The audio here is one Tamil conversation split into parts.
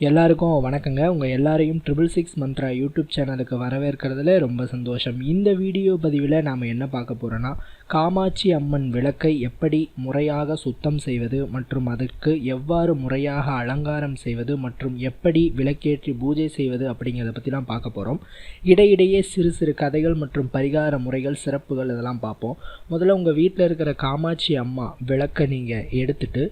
எல்லாருக்கும் வணக்கங்க. உங்கள் எல்லாரையும் ட்ரிபிள் சிக்ஸ் மந்த்ரா யூடியூப் சேனலுக்கு வரவேற்கிறதுல ரொம்ப சந்தோஷம். இந்த வீடியோ பதிவில் நாம் என்ன பார்க்க போகிறோன்னா காமாட்சி அம்மன் விளக்கை எப்படி முறையாக சுத்தம் செய்வது மற்றும் அதற்கு எவ்வாறு முறையாக அலங்காரம் செய்வது மற்றும் எப்படி விளக்கேற்றி பூஜை செய்வது அப்படிங்கிறத பற்றிலாம் பார்க்க போகிறோம் இடையிடையே சிறு சிறு கதைகள் மற்றும் பரிகார முறைகள் சிறப்புகள் இதெல்லாம் பார்ப்போம். முதல்ல உங்கள் வீட்டில் இருக்கிற காமாட்சி அம்மா விளக்கை நீங்கள் எடுத்துட்டு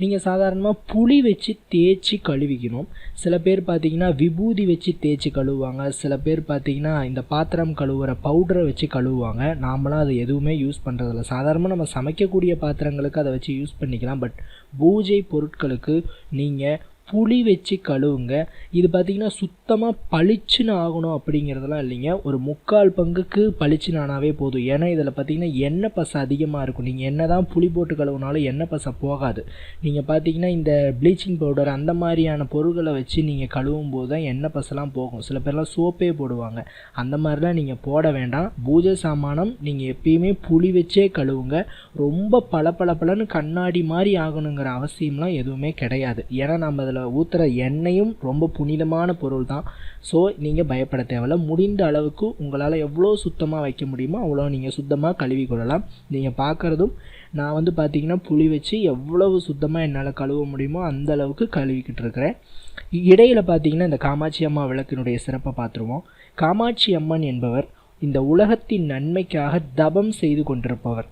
நீங்கள் சாதாரணமாக புளி வச்சு தேய்ச்சி கழுவிக்கணும். சில பேர் பார்த்தீங்கன்னா விபூதி வச்சு தேய்ச்சி கழுவுவாங்க. சில பேர் பார்த்தீங்கன்னா இந்த பாத்திரம் கழுவுற பவுடரை வச்சு கழுவுவாங்க. நாமளாம் அதை எதுவுமே யூஸ் பண்ணுறதில்ல சாதாரணமாக நம்ம சமைக்கக்கூடிய பாத்திரங்களுக்கு அதை வச்சு யூஸ் பண்ணிக்கலாம். பட் பூஜை பொருட்களுக்கு நீங்கள் புளி வச்சு கழுவுங்க. இது பார்த்திங்கன்னா சுத்தமாக பளிச்சுன்னு ஆகணும் அப்படிங்கிறதெல்லாம் இல்லைங்க. ஒரு முக்கால் பங்குக்கு பளிச்சுன்னு ஆனாவே போதும். ஏன்னா இதில் பார்த்திங்கன்னா எண்ணெய் பசை அதிகமாக இருக்கும். நீங்கள் என்ன தான் புளி போட்டு கழுவுனாலும் எண்ணெய் பசை போகாது. நீங்கள் பார்த்தீங்கன்னா இந்த ப்ளீச்சிங் பவுடர் அந்த மாதிரியான பொருட்களை வச்சு நீங்கள் கழுவும் போது தான் எண்ணெய் பசெல்லாம் போகும். சில பேர்லாம் சோப்பே போடுவாங்க. அந்த மாதிரிலாம் நீங்கள் போட வேண்டாம். பூஜை சாமானம் நீங்கள் எப்பயுமே புளி வச்சே கழுவுங்க. ரொம்ப பளபளபளன்னு கண்ணாடி மாதிரி ஆகணுங்கிற அவசியம்லாம் எதுவுமே கிடையாது. ஏன்னா நம்ம அதில் ஊற்றுற எண்ணெயும் ரொம்ப புனிதமான பொருள் தான் ஸோ நீங்கள் பயப்பட தேவையில்ல. முடிந்த அளவுக்கு உங்களால் எவ்வளோ சுத்தமாக வைக்க முடியுமோ அவ்வளோ நீங்கள் சுத்தமாக கழுவி கொள்ளலாம். நீங்கள் பார்க்குறதும் நான் வந்து பார்த்தீங்கன்னா புளி வச்சு எவ்வளவு சுத்தமாக என்னால் கழுவ முடியுமோ அந்த அளவுக்கு கழுவிக்கிட்டு இருக்கிறேன். இடையில் பார்த்தீங்கன்னா இந்த காமாட்சி அம்மா விளக்கினுடைய சிறப்பை பார்த்துருவோம். காமாட்சி அம்மன் என்பவர் இந்த உலகத்தின் நன்மைக்காக தபம் செய்து கொண்டிருப்பவர்.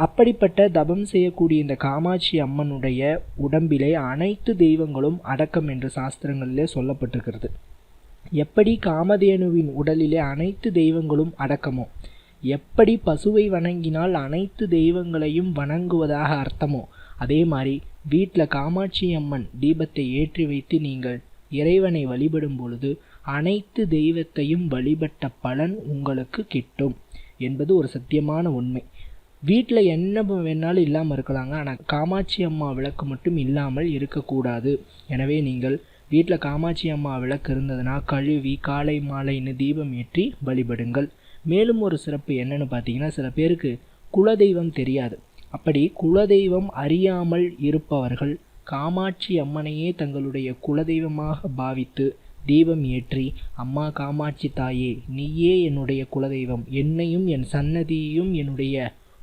அப்படிப்பட்ட தபம் செய்யக்கூடிய இந்த காமாட்சி அம்மனுடைய உடம்பிலே அனைத்து தெய்வங்களும் அடக்கம் என்று சாஸ்திரங்களிலே சொல்லப்பட்டிருக்கிறது. எப்படி காமதேனுவின் உடலிலே அனைத்து தெய்வங்களும் அடக்கமோ எப்படி பசுவை வணங்கினால் அனைத்து தெய்வங்களையும் வணங்குவதாக அர்த்தமோ அதே மாதிரி வீட்டில் காமாட்சி அம்மன் தீபத்தை ஏற்றி வைத்து நீங்கள் இறைவனை வழிபடும் பொழுது அனைத்து தெய்வத்தையும் வழிபட்ட பலன் உங்களுக்கு கிட்டும் என்பது ஒரு சத்தியமான உண்மை. வீட்டில் என்ன வேணாலும் இல்லாமல் இருக்கலாங்க. ஆனால் காமாட்சி அம்மா விளக்கு மட்டும் இல்லாமல் இருக்கக்கூடாது. எனவே நீங்கள் வீட்டில் காமாட்சி அம்மா விளக்கு இருந்ததுன்னா கழுவி காலை மாலைன்னு தீபம் ஏற்றி வழிபடுங்கள். மேலும் ஒரு சிறப்பு என்னன்னு பார்த்தீங்கன்னா சில பேருக்கு குலதெய்வம் தெரியாது. அப்படி குலதெய்வம் அறியாமல் இருப்பவர்கள் காமாட்சி அம்மனையே தங்களுடைய குலதெய்வமாக பாவித்து தீபம் ஏற்றி அம்மா காமாட்சி தாயே நீயே என்னுடைய குலதெய்வம். என்னையும் என் சன்னதியையும் என்னுடைய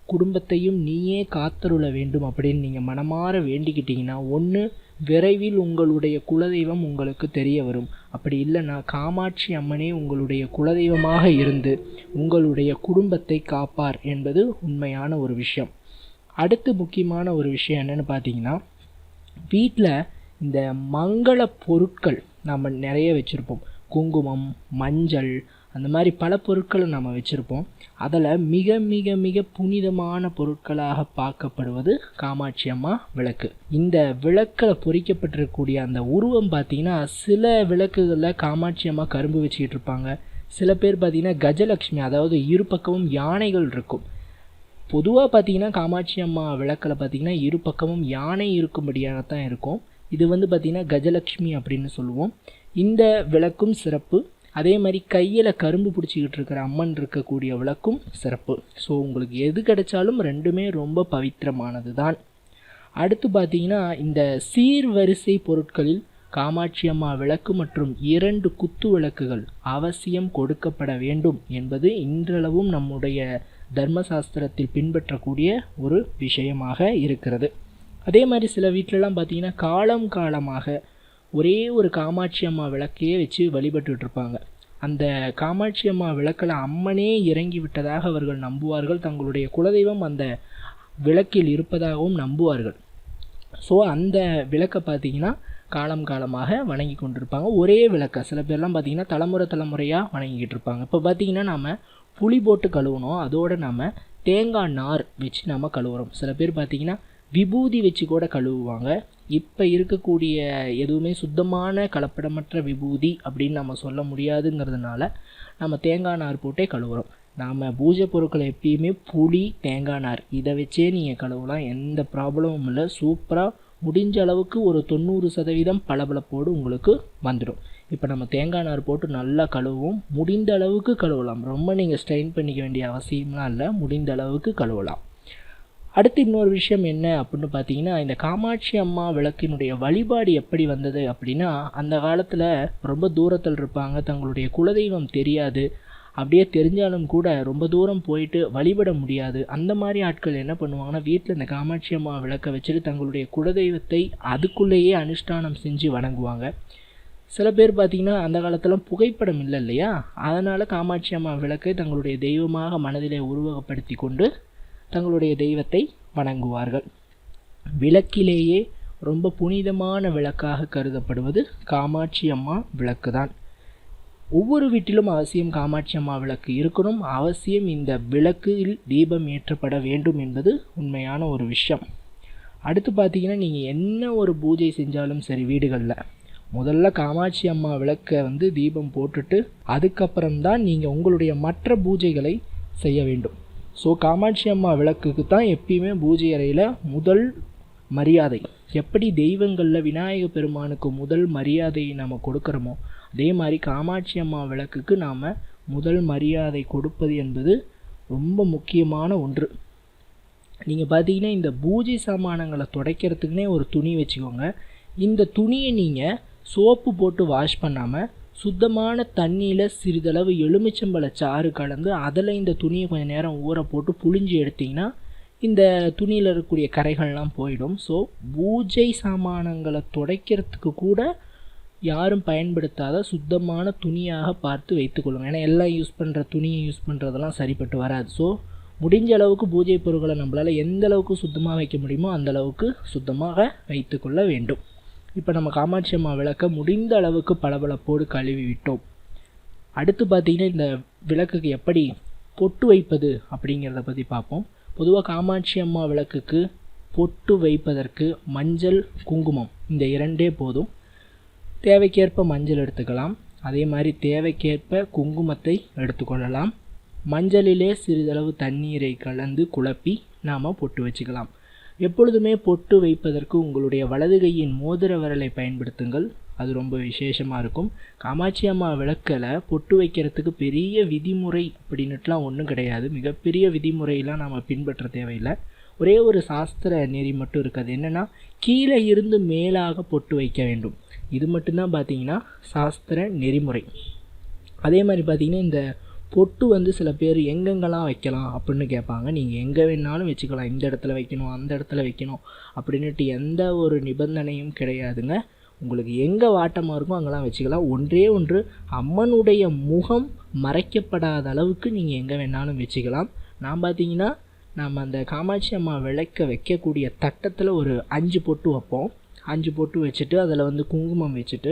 குடும்பத்தையும் நீயே காத்தருள வேண்டும் அப்படின்னு நீங்கள் மனமாற வேண்டிக்கிட்டீங்கன்னா ஒன்று விரைவில் உங்களுடைய குலதெய்வம் உங்களுக்கு தெரிய வரும். அப்படி இல்லைன்னா காமாட்சி அம்மனே உங்களுடைய குலதெய்வமாக இருந்து உங்களுடைய குடும்பத்தை காப்பார் என்பது உண்மையான ஒரு விஷயம். அடுத்து முக்கியமான ஒரு விஷயம் என்னென்னு பார்த்தீங்கன்னா வீட்டில் இந்த மங்கள பொருட்கள் நம்ம நிறைய வச்சுருப்போம். குங்குமம் மஞ்சள் அந்த மாதிரி பல பொருட்களை நம்ம வச்சுருப்போம். அதில் மிக மிக மிக புனிதமான பொருட்களாக பார்க்கப்படுவது காமாட்சி அம்மா விளக்கு. இந்த விளக்கில் பொறிக்கப்பட்டிருக்கக்கூடிய அந்த உருவம் பார்த்திங்கன்னா சில விளக்குகளில் காமாட்சி அம்மா கரும்பு வச்சுக்கிட்டு இருப்பாங்க. சில பேர் பார்த்திங்கன்னா கஜலக்ஷ்மி அதாவது இரு பக்கமும் யானைகள் இருக்கும். பொதுவாக பார்த்தீங்கன்னா காமாட்சி அம்மா விளக்கில் பார்த்தீங்கன்னா இரு பக்கமும் யானை இருக்கும்படியாக தான் இருக்கும். இது வந்து பார்த்திங்கன்னா கஜலக்ஷ்மி அப்படின்னு சொல்லுவோம். இந்த விளக்கும் சிறப்பு. அதே மாதிரி கையில் கரும்பு பிடிச்சிக்கிட்டு இருக்கிற அம்மன் இருக்கக்கூடிய விளக்கும் சிறப்பு. ஸோ உங்களுக்கு எது கிடைச்சாலும் ரெண்டுமே ரொம்ப பவித்திரமானது தான் அடுத்து பார்த்தீங்கன்னா இந்த சீர்வரிசை பொருட்களில் காமாட்சி அம்மா விளக்கு மற்றும் இரண்டு குத்து விளக்குகள் அவசியம் கொடுக்கப்பட வேண்டும் என்பது இன்றளவும் நம்முடைய தர்மசாஸ்திரத்தில் பின்பற்றக்கூடிய ஒரு விஷயமாக இருக்கிறது. அதே மாதிரி சில வீட்டிலலாம் பார்த்தீங்கன்னா காலம் காலமாக ஒரே ஒரு காமாட்சி அம்மா விளக்கையே வச்சு வழிபட்டுருப்பாங்க அந்த காமாட்சி அம்மா விளக்கில் அம்மனே இறங்கி விட்டதாக அவர்கள் நம்புவார்கள். தங்களுடைய குலதெய்வம் அந்த விளக்கில் இருப்பதாகவும் நம்புவார்கள். ஸோ அந்த விளக்கை பார்த்தீங்கன்னா காலம் காலமாக வணங்கி கொண்டிருப்பாங்க. ஒரே விளக்கை. சில பேர்லாம் பார்த்தீங்கன்னா தலைமுறை தலைமுறையாக வணங்கிக்கிட்டு இருப்பாங்க. இப்போ பார்த்தீங்கன்னா நாம் புளி போட்டு கழுவுனோம் அதோடு நம்ம தேங்காய் நார் வச்சு நம்ம கழுவுறோம். சில பேர் பார்த்திங்கன்னா விபூதி வச்சு கூட கழுவுவாங்க. இப்போ இருக்கக்கூடிய எதுவுமே சுத்தமான கலப்படமற்ற விபூதி அப்படின்னு நம்ம சொல்ல முடியாதுங்கிறதுனால நம்ம தேங்காய் நார் போட்டே கழுவுறோம். நாம் பூஜை பொருட்களை எப்பயுமே புளி தேங்காய் நார் இதை வச்சே நீங்கள் கழுவலாம். எந்த ப்ராப்ளமும் இல்லை. சூப்பராக முடிஞ்ச அளவுக்கு ஒரு தொண்ணூறு சதவீதம் பளபளப்போடு உங்களுக்கு வந்துடும். இப்போ நம்ம தேங்காய் நார் போட்டு நல்லா கழுவும் முடிந்த அளவுக்கு கழுவலாம். ரொம்ப நீங்கள் ஸ்ட்ரெயின் பண்ணிக்க வேண்டிய அவசியம்லாம் இல்லை. முடிந்த அளவுக்கு கழுவலாம். அடுத்து இன்னொரு விஷயம் என்ன அப்படின்னு பார்த்தீங்கன்னா இந்த காமாட்சி அம்மா விளக்கினுடைய வழிபாடு எப்படி வந்தது அப்படின்னா அந்த காலத்தில் ரொம்ப தூரத்தில் இருப்பாங்க தங்களுடைய குலதெய்வம் தெரியாது. அப்படியே தெரிஞ்சாலும் கூட ரொம்ப தூரம் போயிட்டு வழிபட முடியாது. அந்த மாதிரி ஆட்கள் என்ன பண்ணுவாங்கன்னா வீட்டில் இந்த காமாட்சி அம்மா விளக்க வச்சுட்டு தங்களுடைய குலதெய்வத்தை அதுக்குள்ளேயே அனுஷ்டானம் செஞ்சு வணங்குவாங்க. சில பேர் பார்த்திங்கன்னா அந்த காலத்தில் புகைப்படம் இல்லை இல்லையா? அதனால் காமாட்சி அம்மா விளக்கை தங்களுடைய தெய்வமாக மனதிலே உருவகப்படுத்தி கொண்டு தங்களுடைய தெய்வத்தை வணங்குவார்கள். விளக்கிலேயே ரொம்ப புனிதமான விளக்காக கருதப்படுவது காமாட்சி அம்மா விளக்கு தான் ஒவ்வொரு வீட்டிலும் அவசியம் காமாட்சி அம்மா விளக்கு இருக்கணும். அவசியம் இந்த விளக்கில் தீபம் ஏற்றப்பட வேண்டும் என்பது உண்மையான ஒரு விஷயம். அடுத்து பார்த்தீங்கன்னா நீங்கள் என்ன ஒரு பூஜை செஞ்சாலும் சரி வீடுகளில் முதல்ல காமாட்சி அம்மா விளக்கை வந்து தீபம் போட்டுட்டு அதுக்கப்புறம்தான் நீங்கள் உங்களுடைய மற்ற பூஜைகளை செய்ய வேண்டும். ஸோ காமாட்சி அம்மா விளக்குக்கு தான் எப்பயுமே பூஜை அறையில் முதல் மரியாதை. எப்படி தெய்வங்களில் விநாயக பெருமானுக்கு முதல் மரியாதையை நம்ம கொடுக்குறோமோ அதே மாதிரி காமாட்சி அம்மா விளக்குக்கு நாம் முதல் மரியாதை கொடுப்பது என்பது ரொம்ப முக்கியமான ஒன்று. நீங்கள் பார்த்தீங்கன்னா இந்த பூஜை சாமானங்களை துடைக்கிறதுக்குனே ஒரு துணி வச்சுக்கோங்க. இந்த துணியை நீங்கள் சோப்பு போட்டு வாஷ் பண்ணாமல் சுத்தமான தண்ணியில் சிறிதளவு எலுமிச்சம்பழ சாறு கலந்து அதில் இந்த துணியை கொஞ்சம் நேரம் ஊற போட்டு புழிஞ்சு எடுத்திங்கன்னா இந்த துணியில் இருக்கக்கூடிய கரைகள்லாம் போயிடும். ஸோ பூஜை சாமானங்களை துடைக்கிறதுக்கு கூட யாரும் பயன்படுத்தாத சுத்தமான துணியாக பார்த்து வைத்துக்கொள்ளுங்க ஏன்னா எல்லாம் யூஸ் பண்ணுற துணியை யூஸ் பண்ணுறதெல்லாம் சரிப்பட்டு வராது. ஸோ முடிஞ்ச அளவுக்கு பூஜை பொருட்களை நம்மளால் எந்த அளவுக்கு சுத்தமாக வைக்க முடியுமோ அந்த அளவுக்கு சுத்தமாக வைத்துக்கொள்ள வேண்டும். இப்போ நம்ம காமாட்சி அம்மா விளக்கை முடிந்த அளவுக்கு பளபளப்போடு கழுவி விட்டோம் அடுத்து பார்த்திங்கன்னா இந்த விளக்குக்கு எப்படி பொட்டு வைப்பது அப்படிங்கிறத பற்றி பார்ப்போம். பொதுவாக காமாட்சி அம்மா விளக்குக்கு பொட்டு வைப்பதற்கு மஞ்சள் குங்குமம் இந்த இரண்டே போதும். தேவைக்கேற்ப மஞ்சள் எடுத்துக்கலாம். அதே மாதிரி தேவைக்கேற்ப குங்குமத்தை எடுத்துக்கொள்ளலாம். மஞ்சளிலே சிறிதளவு தண்ணீரை கலந்து குழப்பி நாம் பொட்டு வச்சுக்கலாம். எப்பொழுதுமே பொட்டு வைப்பதற்கு உங்களுடைய வலது கையின் மோதிர விரலை பயன்படுத்துங்கள். அது ரொம்ப விசேஷமாக இருக்கும். காமாட்சி அம்மா விளக்கலை பொட்டு வைக்கிறதுக்கு பெரிய விதிமுறை அப்படின்னுட்டுலாம் ஒன்றும் கிடையாது. மிகப்பெரிய விதிமுறையெல்லாம் நாம் பின்பற்ற தேவையில்லை. ஒரே ஒரு சாஸ்திர நெறி மட்டும் இருக்குது. என்னென்னா கீழே இருந்து மேலாக பொட்டு வைக்க வேண்டும். இது மட்டும்தான் பார்த்தீங்கன்னா சாஸ்திர நெறிமுறை. அதே மாதிரி பார்த்திங்கன்னா இந்த பொட்டு வந்து சில பேர் எங்கெங்கெல்லாம் வைக்கலாம் அப்படின்னு கேட்பாங்க. நீங்கள் எங்கே வேணாலும் வச்சுக்கலாம். இந்த இடத்துல வைக்கணும் அந்த இடத்துல வைக்கணும் அப்படின்ட்டு எந்த ஒரு நிபந்தனையும் கிடையாதுங்க. உங்களுக்கு எங்கே வாட்டமாக இருக்கோ அங்கெல்லாம் வச்சுக்கலாம். ஒன்றே ஒன்று அம்மனுடைய முகம் மறைக்கப்படாத அளவுக்கு நீங்கள் எங்கே வேணாலும் வச்சுக்கலாம். நான் பார்த்தீங்கன்னா நம்ம அந்த காமாட்சி அம்மா விளக்க வைக்கக்கூடிய தட்டத்தில் ஒரு அஞ்சு பொட்டு வைப்போம். அஞ்சு பொட்டு வச்சுட்டு அதில் வந்து குங்குமம் வச்சுட்டு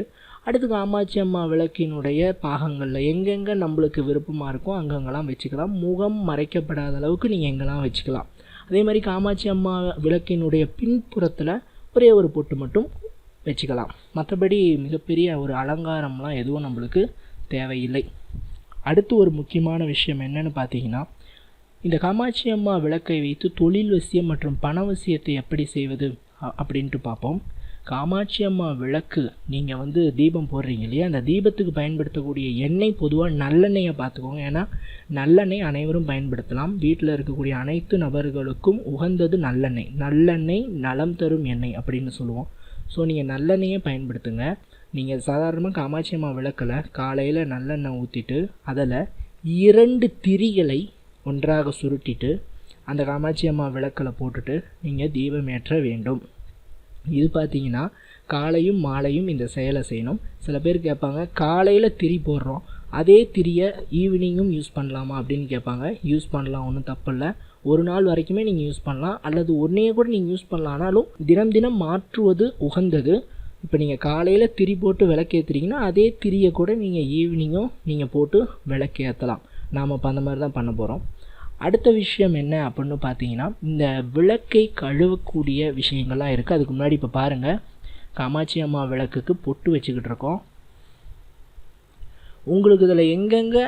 அடுத்து காமாட்சி அம்மா விளக்கினுடைய பாகங்களில் எங்கெங்கே நம்மளுக்கு விருப்பமாக இருக்கோ அங்கங்கெல்லாம் வச்சுக்கலாம். முகம் மறைக்கப்படாத அளவுக்கு நீங்கள் எங்கெல்லாம் வச்சுக்கலாம். அதே மாதிரி காமாட்சி அம்மா விளக்கினுடைய பின்புறத்தில் ஒரே ஒரு பொட்டு மட்டும் வச்சுக்கலாம். மற்றபடி மிகப்பெரிய ஒரு அலங்காரம்லாம் எதுவும் நம்மளுக்கு தேவையில்லை. அடுத்து ஒரு முக்கியமான விஷயம் என்னென்னு பார்த்தீங்கன்னா இந்த காமாட்சி அம்மா விளக்கை வைத்து தொழில் வசியம் மற்றும் பண வசியத்தை எப்படி செய்வது அப்படின்ட்டு பார்ப்போம் காமாட்சி அம்மா விளக்கு நீங்கள் வந்து தீபம் போடுறீங்க இல்லையா? அந்த தீபத்துக்கு பயன்படுத்தக்கூடிய எண்ணெய் பொதுவாக நல்லெண்ணெயை பார்த்துக்கோங்க. ஏன்னா நல்லெண்ணெய் அனைவரும் பயன்படுத்தலாம். வீட்டில் இருக்கக்கூடிய அனைத்து நபர்களுக்கும் உகந்தது நல்லெண்ணெய். நல்லெண்ணெய் நலம் தரும் எண்ணெய் அப்படின்னு சொல்லுவோம். ஸோ நீங்கள் நல்லெண்ணெயை பயன்படுத்துங்க. நீங்கள் சாதாரணமாக காமாட்சி அம்மா விளக்கில் காலையில் நல்லெண்ணெய் ஊற்றிட்டு அதில் இரண்டு திரிகளை ஒன்றாக சுருட்டிட்டு அந்த காமாட்சி அம்மா விளக்கில் போட்டுட்டு நீங்கள் தீபம் ஏற்ற வேண்டும். இது பார்த்தீங்கன்னா காலையும் மாலையும் இந்த செயலை செய்யணும். சில பேர் கேட்பாங்க காலையில் திரி போடுறோம். அதே திரியை ஈவினிங்கும் யூஸ் பண்ணலாமா அப்படின்னு கேட்பாங்க. யூஸ் பண்ணலாம் ஒன்றும் தப்பில்லை. ஒரு நாள் வரைக்குமே நீங்கள் யூஸ் பண்ணலாம். அல்லது ஒன்றையே கூட நீங்கள் யூஸ் பண்ணலாம் ஆனாலும் தினம் தினம் மாற்றுவது உகந்தது. இப்போ நீங்கள் காலையில் திரி போட்டு விளக்கேற்றுறீங்கன்னா அதே திரியை கூட நீங்கள் ஈவினிங்கும் நீங்கள் போட்டு விளக்கேற்றலாம் நாம் இப்போ அந்த மாதிரி தான் பண்ண போகிறோம் அடுத்த விஷயம் என்ன அப்படின்னு பார்த்தீங்கன்னா இந்த விளக்கை கழுவக்கூடிய விஷயங்கள்லாம் இருக்குது அதுக்கு முன்னாடி இப்போ பாருங்கள் காமாட்சி அம்மா விளக்குக்கு பொட்டு வச்சுக்கிட்டு இருக்கோம். உங்களுக்கு இதில் எங்கெங்கே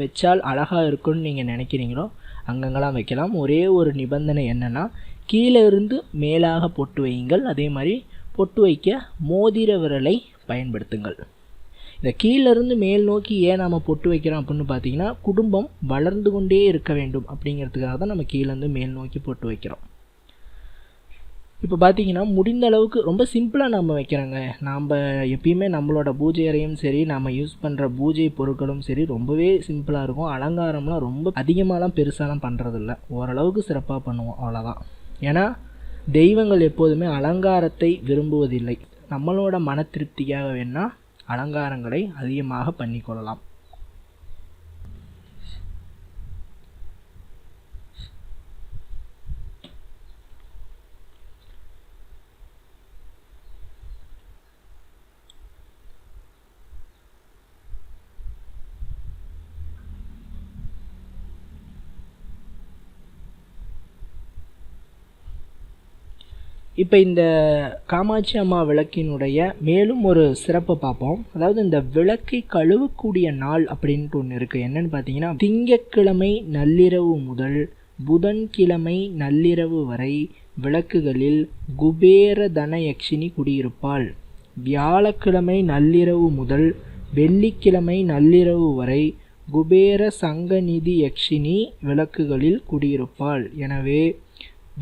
வச்சால் அழகாக இருக்குன்னு நீங்கள் நினைக்கிறீங்களோ அங்கங்கெல்லாம் வைக்கலாம். ஒரே ஒரு நிபந்தனை என்னென்னா கீழே இருந்து மேலாக பொட்டு வையுங்கள். அதே மாதிரி பொட்டு வைக்க மோதிர விரலை பயன்படுத்துங்கள். இந்த கீழேருந்து மேல் நோக்கி ஏன் நம்ம பொட்டு வைக்கிறோம் அப்படின்னு பார்த்தீங்கன்னா குடும்பம் வளர்ந்து கொண்டே இருக்க வேண்டும் அப்படிங்கிறதுக்காக தான் நம்ம கீழேருந்து மேல் நோக்கி பொட்டு வைக்கிறோம். இப்போ பார்த்தீங்கன்னா முடிந்த அளவுக்கு ரொம்ப சிம்பிளாக நம்ம வைக்கிறோங்க. நாம் எப்பயுமே நம்மளோட பூஜை அறையும் சரி நம்ம யூஸ் பண்ணுற பூஜை பொருட்களும் சரி ரொம்பவே சிம்பிளாக இருக்கும். அலங்காரம்லாம் ரொம்ப அதிகமாகலாம் பெருசாலாம் பண்ணுறதில்ல ஓரளவுக்கு சிறப்பாக பண்ணுவோம் அவ்வளோதான் ஏன்னா தெய்வங்கள் எப்போதுமே அலங்காரத்தை விரும்புவதில்லை. நம்மளோட மன திருப்திக்காக வேணால் அலங்காரங்களை அதிகமாக பண்ணிக்கொள்ளலாம். இப்போ இந்த காமாட்சி அம்மா விளக்கினுடைய மேலும் ஒரு சிறப்பை பார்ப்போம். அதாவது இந்த விளக்கை கழுவக்கூடிய நாள் அப்படின்ட்டு ஒன்று இருக்குது என்னன்னு பார்த்தீங்கன்னா திங்கக்கிழமை நள்ளிரவு முதல் புதன்கிழமை நள்ளிரவு வரை விளக்குகளில் குபேர தனயக்ஷினி குடியிருப்பாள். வியாழக்கிழமை நள்ளிரவு முதல் வெள்ளிக்கிழமை நள்ளிரவு வரை குபேர சங்கநிதி யக்ஷினி விளக்குகளில் குடியிருப்பாள். எனவே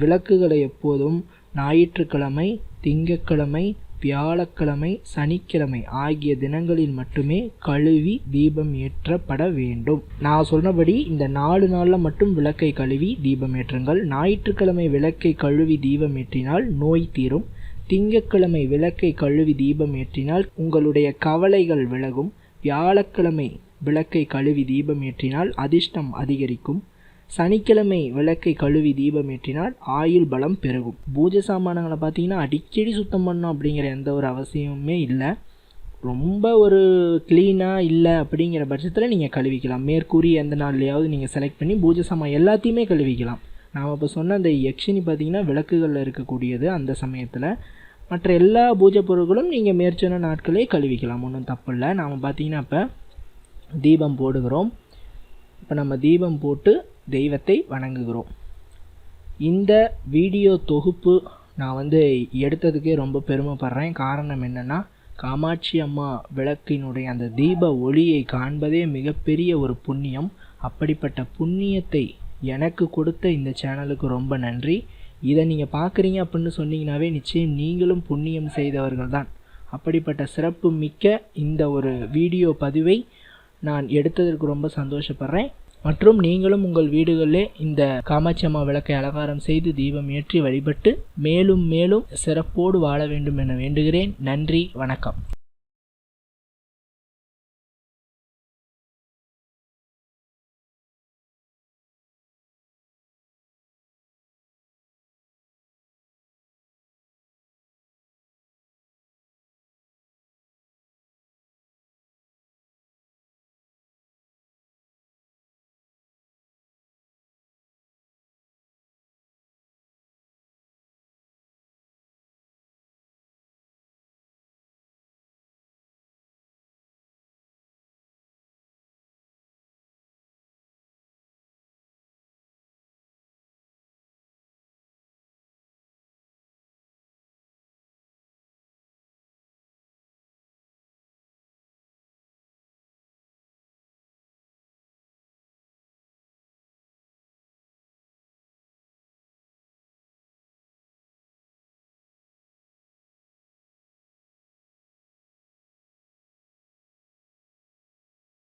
விளக்குகளை எப்போதும் ஞாயிற்றுக்கிழமை திங்கட்கிழமை வியாழக்கிழமை சனிக்கிழமை ஆகிய தினங்களில் மட்டுமே கழுவி தீபம் ஏற்றப்பட வேண்டும். நான் சொன்னபடி இந்த நாலு நாளில் மட்டும் விளக்கை கழுவி தீபம் ஏற்றுங்கள். ஞாயிற்றுக்கிழமை விளக்கை கழுவி தீபம் ஏற்றினால் நோய் தீரும். திங்கட்கிழமை விளக்கை கழுவி தீபம் ஏற்றினால் உங்களுடைய கவலைகள் விலகும். வியாழக்கிழமை விளக்கை கழுவி தீபம் ஏற்றினால் அதிர்ஷ்டம் அதிகரிக்கும். சனிக்கிழமை விளக்கை கழுவி தீபம் ஏற்றினால் ஆயுள் பலம் பெருகும். பூஜை சாமானங்களை பார்த்தீங்கன்னா அடிக்கடி சுத்தம் பண்ணணும் அப்படிங்கிற எந்த ஒரு அவசியமுமே இல்லை. ரொம்ப ஒரு க்ளீனாக இல்லை அப்படிங்கிற பட்சத்தில் நீங்கள் கழுவிக்கலாம். மேற்கூறி எந்த நாள்லையாவது நீங்கள் செலக்ட் பண்ணி பூஜை சாமான் எல்லாத்தையுமே கழுவிக்கலாம். நாம் இப்போ சொன்ன அந்த யக்ஷினி பார்த்திங்கன்னா விளக்குகளில் இருக்கக்கூடியது அந்த சமயத்தில். மற்ற எல்லா பூஜை பொருட்களும் நீங்கள் மேற்சொன்ன நாட்களே கழுவிக்கலாம். ஒன்றும் தப்பு இல்லை. நாம் பார்த்திங்கன்னா இப்போ தீபம் போடுகிறோம். இப்போ நம்ம தீபம் போட்டு தெய்வத்தை வணங்குகிறோம். இந்த வீடியோ தொகுப்பு நான் வந்து எடுத்ததுக்கே ரொம்ப பெருமைப்படுறேன். காரணம் என்னென்னா காமாட்சி அம்மா விளக்கினுடைய அந்த தீப ஒளியை காண்பதே மிகப்பெரிய ஒரு புண்ணியம். அப்படிப்பட்ட புண்ணியத்தை எனக்கு கொடுத்த இந்த சேனலுக்கு ரொம்ப நன்றி. இதை நீங்கள் பார்க்குறீங்க அப்படின்னு சொன்னீங்கன்னாவே நிச்சயம் நீங்களும் புண்ணியம் செய்தவர்கள் தான் அப்படிப்பட்ட சிறப்பு மிக்க இந்த ஒரு வீடியோ பதிவை நான் எடுத்ததற்கு ரொம்ப சந்தோஷப்படுறேன். மற்றும் நீங்களும் உங்கள் வீடுகளிலே இந்த காமாட்சி அம்மா விளக்கை அலங்காரம் செய்து தீபம் ஏற்றி வழிபட்டு மேலும் மேலும் சிறப்போடு வாழ வேண்டும் என வேண்டுகிறேன். நன்றி வணக்கம்.